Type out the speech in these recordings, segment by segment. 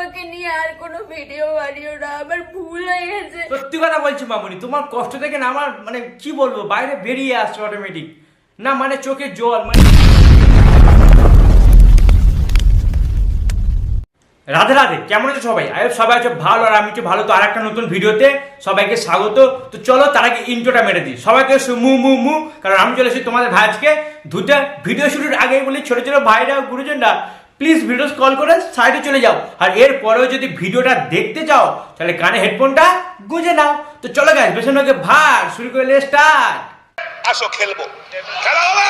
আমাকে নিয়ে আর কোনো ভিডিও বানিও না, আমার ভুল হয়ে গেছে। সত্যি কথা বলছি মামুনি, তোমার কষ্ট থেকে না আমার মানে কি বলব, বাইরে বেরিয়ে আসছে অটোমেটিক না মানে চোখে জল মানে রাধে রাধে, কেমন আছো সবাই? আরে সবাই আছো ভালো, আর আমি তো ভালো, তো আর একটা নতুন ভিডিওতে সবাইকে স্বাগত। তো চলো, তার আগে ইন্ট্রোটা মেরে দিই। সবাইকে মু মু মু। কারণ আমি চলে এসেছি তোমাদের ভাই আজকে। দুটা ভিডিও শুরুর আগে বলি, ছোট ছোট ভাইরা, গুরুজনরা। প্লিজ ভিডিও কল করে সাইডে চলে যাও। আর এর পরেও যদি ভিডিওটা দেখতে চাও তাহলে কানে হেডফোনটা গুঁজে নাও। তো চলো গাছ বেশি নকে ভার শুরু করলে স্টার্ট আসো খেলব। খেলা হবে!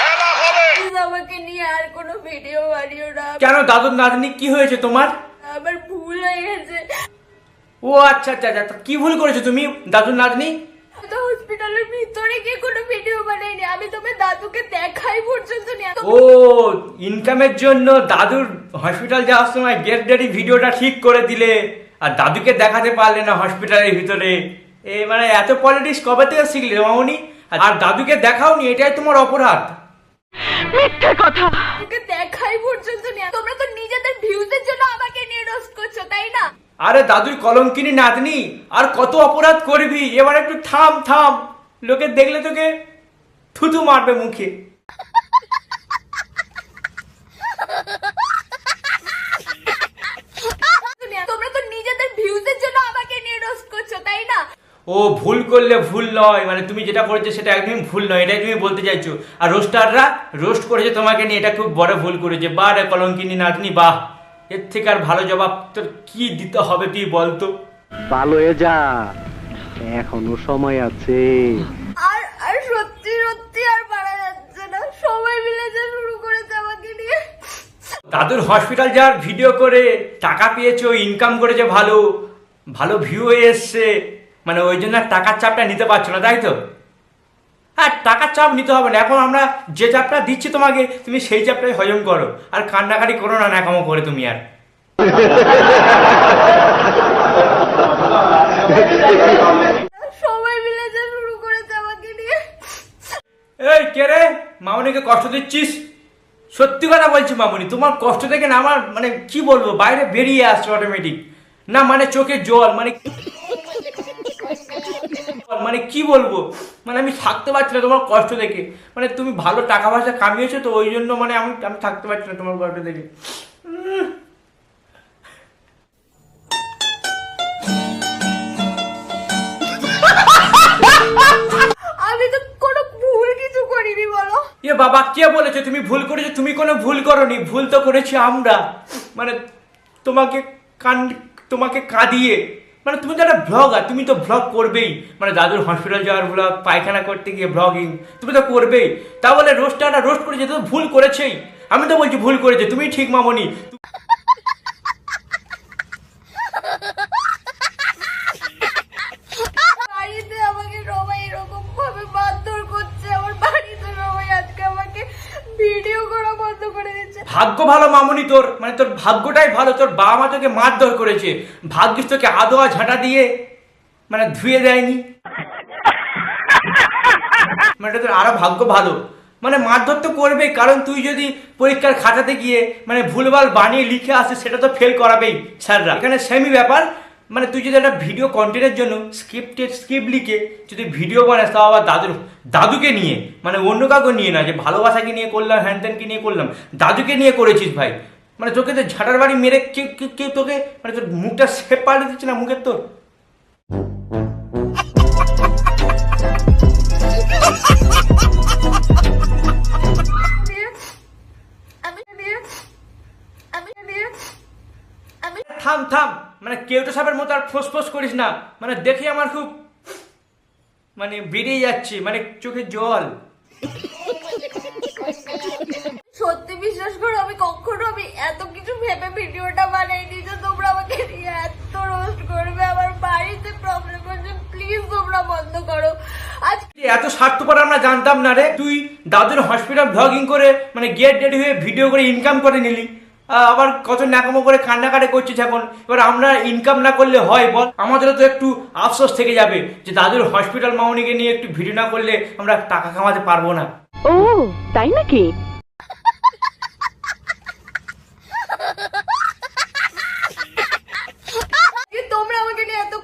খেলা হবে! প্লিজ আমাকে নিয়ে আর কোনো ভিডিও বানিও না। কেন দাদুর নাতনি কি হয়েছে তোমার? আমার ভুল হয়ে গেছে। ও আচ্ছা আচ্ছা আচ্ছা তো কি ভুল করেছ তুমি দাদুর নাতনি? আমি তো হসপিটালের ভিতরে গিয়ে কোনো ভিডিও বানাইনি। আমি তোমার দাদুকে দেখাই পর্যন্ত নি। ও ইনকামের জন্য দাদুর হসপিটাল যাওয়ার সময় গেট ডেডি ভিডিওটা ঠিক করে দিলে আর দাদুকে দেখাতে পারলে না হসপিটালের ভিতরে। এ মানে এত পলিটিক্স কবে থেকে শিখলে মামনি? আর দাদুকে দেখাওনি এটাই তোমার অপরাধ। ওকে দেখাই পর্যন্ত নি। তোমরা তো নিজেদের ভিউজের জন্য আমাকে নিয়ে রোস্ট করছ তাই না আরে দাদুর কলঙ্কিনী নাতনি আর কত অপরাধ করবি? এবার একটু থাম থাম। লোকে দেখলে তোকে থুতু মারবে মুখে। তোমরা তো নিজেদের ভিউজের জন্য আমাকে নিয়ে রোস্ট করছ তাই না? ও ভুল করলে ভুল নয়। মানে তুমি যেটা করেছ সেটা একদমই ভুল নয়। এটাই তুমি বলতে চাইছো। আর রোস্টাররা রোস্ট করেছে তোমাকে নিয়ে। এটা খুব বড় ভুল করেছে। বা রে কলঙ্কিনী নাতনি বাহ। এর থেকে আর ভালো জবাব তোর কি দিতে হবে তুই বলতো ভালো হয়ে যা। এখনও সময় আছে। আর আর সত্যি সত্যি আর পারা যাচ্ছে না। সবাই মিলে যে শুরু করেছে আমাকে নিয়ে। দাদুর হসপিটাল যাওয়ার ভিডিও করে টাকা পেয়েছ ইনকাম করেছে ভালো। ভালো ভিউ হয়ে এসছে। মানে ওই জন্য আর টাকার চাপটা নিতে পারছ না তাই তো? হ্যাঁ টাকার চাপ নিতে হবে না। এখন আমরা যে চাপটা দিচ্ছি তোমাকে তুমি সেই চাপটাই হজম করো। আর কান্নাকাটি করো না ন্যাকামো করে তুমি আর। সবাই মিলে যে কে রে? মামনিকে কষ্ট দিচ্ছিস? সত্যি কথা বলছি মামনি, তোমার কষ্ট থেকে না আমার মানে কি বলব, বাইরে বেরিয়ে আসছে অটোমেটিক না মানে চোখে জল মানে মানে কি বলব? মানে আমি থাকতে পারছি না তোমার কষ্ট দেখে। মানে তুমি ভালো টাকা পয়সা কামিয়েছো তো ওই জন্য মানে আমি আমি থাকতে পারছি না তোমার কষ্ট দেখে। বাবা, কে বলেছে তুমি ভুল করেছ? তুমি কোনো ভুল করনি। ভুল তো করেছি আমরা। মানে তোমাকে কান, তোমাকে কাঁদিয়ে। মানে তুমি তো একটা ব্লগার তুমি তো ব্লগ করবেই। মানে দাদুর হসপিটাল যাওয়ার ব্লগ পায়খানা করতে গিয়ে ব্লগিং তুমি তো করবেই। তা বলে রোস্টারটা রোস্ট করেছে তো ভুল করেছেই। আমি তো বলছি ভুল করেছে, তুমি ঠিক মামনি বাড়িতে আমাকে সবাই এরকম ভাবে মারধর করছে আমার বাড়িতে সবাই আজকে আমাকে ভিডিও ভাগ্য ভালো তোর মানে তোর ভাগ্যটাই ভালো, তোর বাবা মা তোকে মারধর করেছে। ভাগ্যিস তোকে আদোয়া ঝাঁটা দিয়ে মানে ধুয়ে দেয়নি। মানে তোর আরও ভাগ্য ভালো। মানে মারধর তো করবেই, কারণ তুই যদি পরীক্ষার খাতাতে গিয়ে মানে ভুলভাল বানিয়ে লিখে আসিস, সেটা তো ফেল করাবেই, স্যাররা। এখানে সেমি ব্যাপার মানে তুই যদি একটা ভিডিও কন্টেন্টের জন্য স্ক্রিপ্টের স্ক্রিপ্ট লিখে যদি ভিডিও বানাস, তাও আবার দাদুর, দাদুকে নিয়ে মানে অন্য কাউকে নিয়ে না, যে ভালোবাসাকে নিয়ে করলাম হ্যান ত্যানকে নিয়ে করলাম, দাদুকে নিয়ে করেছিস ভাই। মানে তোকে তো ঝাঁটার বাড়ি মেরে কেউ কেউ তোকে মানে তোর মুখটা সেপ পাল্টে দিচ্ছে না, মুখের তোর। সাপের মতো আর ফোঁস ফোঁস করিস না। মানে দেখে আমার খুব মানে বেরিয়ে যাচ্ছে মানে চোখে জল। সত্যি বিশ্বাস করো আমি কখনো আমি এত কিছু ভেবে ভিডিওটা বানাইনি যে তোমরা আমাকে এত রোস্ট করবে আমার বাড়িতে প্রবলেম হচ্ছে। প্লিজ তোমরা বন্ধ করো। আজ এত স্বার্থপর আমরা জানতাম না রে? তুই দাদুর হসপিটাল ব্লগিং করে মানে গেট রেডি হয়ে ভিডিও করে ইনকাম করে নিলি। আবার কত ন্যাকামো করে কান্নাকাটি করছিস এখন? এবার আমরা ইনকাম না করলে হয় বল। আমাদের তো একটু আফসোস থেকে যাবে যে দাদুর হসপিটাল মাউনিকে নিয়ে একটু ভিডিও না করলে আমরা টাকা কামাতে পারব না। ও তাই নাকি? তোমরা আমাকে নিয়ে এত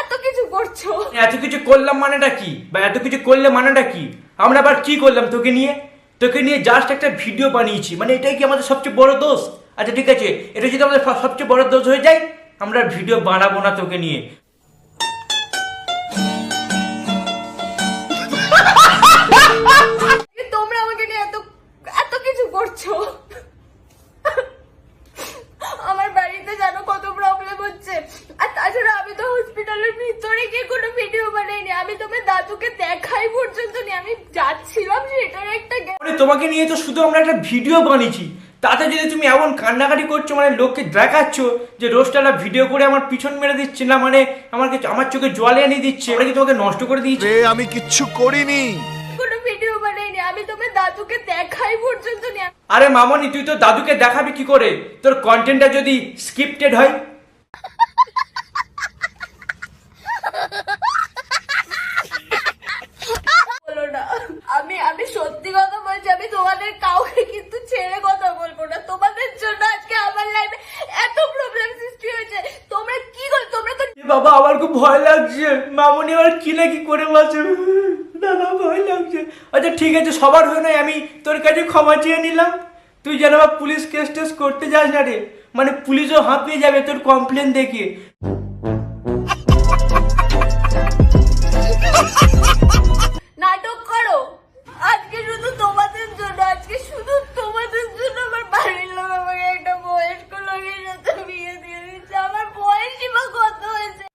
এত কিছু করছ? এত কিছু করলাম মানেটা কি? বা এত কিছু করলে মানেটা কি? আমরা আবার কি করলাম তোকে নিয়ে? তোকে নিয়ে জাস্ট একটা ভিডিও বানিয়েছি। মানে এটাই কি আমাদের সবচেয়ে বড় দোষ? আচ্ছা ঠিক আছে। এটা যদি আমাদের সবচেয়ে বড় দোষ হয়ে যায়, আমরা ভিডিও বানাবো না তোকে নিয়ে। তোমরা আমাকে নিয়ে এত এত কিছু করছ। আমার বাড়িতে জানো কত প্রবলেম হচ্ছে আর তাছাড়া আমি তো হসপিটালের ভিতরে গিয়ে কোনো ভিডিও বানাইনি আমি তোমার দাদুকে দেখাই পর্যন্ত নি আমি যাচ্ছিলাম সেটার একটা গে- মানে তোমাকে নিয়ে তো শুধু আমরা একটা ভিডিও বানিয়েছি। তাতে যদি তুমি এমন কান্নাকাটি করছ মানে লোককে দেখাচ্ছ যে রোজটা ভিডিও করে আমার পিছন মেরে দিচ্ছে না মানে আমাকে আমার চোখে জলে এনে দিচ্ছে আমরা কি তোমাকে নষ্ট করে দিয়েছি? আমি কিচ্ছু করিনি। কোনো ভিডিও বানাইনি আমি তোমার দাদুকে দেখাই পর্যন্ত আরে মামনি তুই তো দাদুকে দেখাবি কি করে? তোর কন্টেন্টটা যদি স্ক্রিপ্টেড হয় বলো না আমি আমি সত্যি কথা বলছি আমি তোমাদের কাউকে কিন্তু ছেড়ে কথা বলব না তোমাদের জন্য আজকে আমার লাইফে এত প্রবলেম সৃষ্টি হয়েছে তোমরা কি করে তোমরা তো এ বাবা, আমার খুব ভয় লাগছে। মামনি আবার কি না কি করে বলছে? দাদা ভয় লাগছে। আচ্ছা ঠিক আছে, সবার হয়ে নয় আমি তোর কাছে ক্ষমা চেয়ে নিলাম। তুই যেন পুলিশ কেস টেস করতে যাস না রে। মানে পুলিশও হাঁপিয়ে যাবে তোর কমপ্লেন দেখে।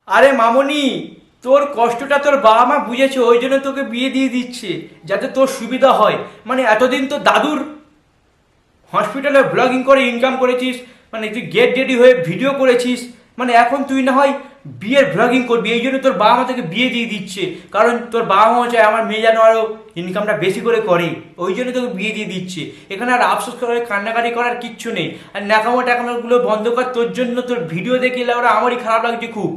আরে মামনি, তোর কষ্টটা তোর বাবা মা বুঝেছে, ওই জন্য তোকে বিয়ে দিয়ে দিচ্ছে, যাতে তোর সুবিধা হয়। মানে এতদিন তো দাদুর হসপিটালে ব্লগিং করে ইনকাম করেছিস মানে তুই গেট রেডি হয়ে ভিডিও করেছিস মানে এখন তুই না হয় বিয়ের ব্লগিং করবি, এই জন্য তোর বাবা মা তোকে বিয়ে দিয়ে দিচ্ছে। কারণ তোর বাবা মা চায় আমার মেয়ে যেন আরও ইনকামটা বেশি করে করে। ওই জন্য তোকে বিয়ে দিয়ে দিচ্ছে। এখানে আর আফসোস করে কান্নাকাটি করার কিচ্ছু নেই। আর ন্যাকামো টাকামাগুলো বন্ধ কর, তোর জন্য তোর ভিডিও দেখে ওরা আমারই খারাপ লাগছে খুব।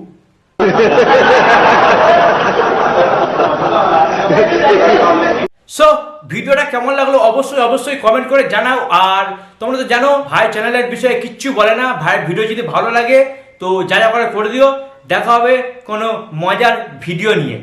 সো ভিডিওটা কেমন লাগল? অবশ্যই অবশ্যই কমেন্ট করে জানাও। আর তোমরা তো জানো, ভাই চ্যানেলের বিষয়ে কিচ্ছু বলে না। ভাইয়ের ভিডিও যদি ভালো লাগে, তো যা যা করে করে দিও। দেখা হবে কোনো মজার ভিডিও নিয়ে।